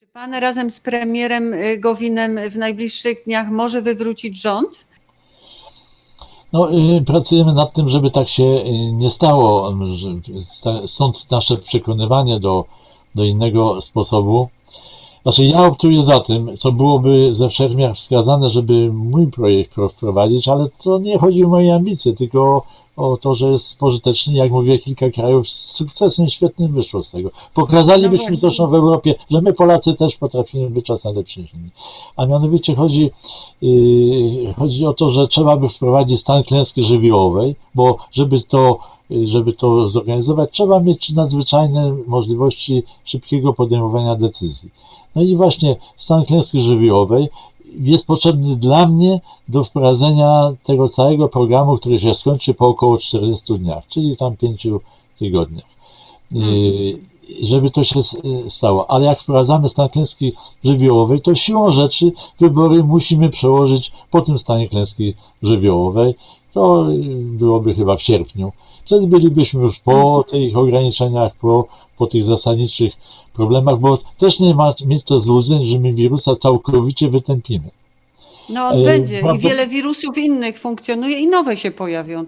Czy pan razem z premierem y, Gowinem w najbliższych dniach może wywrócić rząd? No, y, pracujemy nad tym, żeby tak się y, nie stało. Stąd nasze przekonywanie do, do innego sposobu. Znaczy, ja optuję za tym, co byłoby ze wszech miar wskazane, żeby mój projekt pro- wprowadzić, ale to nie chodzi o moje ambicje, tylko o to, że jest pożyteczny. Jak mówię, kilka krajów z sukcesem świetnym wyszło z tego. Pokazalibyśmy No zresztą w Europie, że my Polacy też potrafimy być czasem lepsi niż inni. A mianowicie chodzi, yy, chodzi o to, że trzeba by wprowadzić stan klęski żywiołowej, bo żeby to, żeby to zorganizować, trzeba mieć nadzwyczajne możliwości szybkiego podejmowania decyzji. No i właśnie stan klęski żywiołowej jest potrzebny dla mnie do wprowadzenia tego całego programu, który się skończy po około 40 dniach, czyli tam 5 tygodniach. Yy, żeby to się s- stało. Ale jak wprowadzamy stan klęski żywiołowej, to siłą rzeczy wybory musimy przełożyć po tym stanie klęski żywiołowej. To yy, byłoby chyba w sierpniu. Wtedy bylibyśmy już po tych ograniczeniach, po, po tych zasadniczych problemach, bo też nie ma mieć to złudzeń, że my wirusa całkowicie wytępimy. No on E, będzie i wiele wirusów innych funkcjonuje i nowe się pojawią.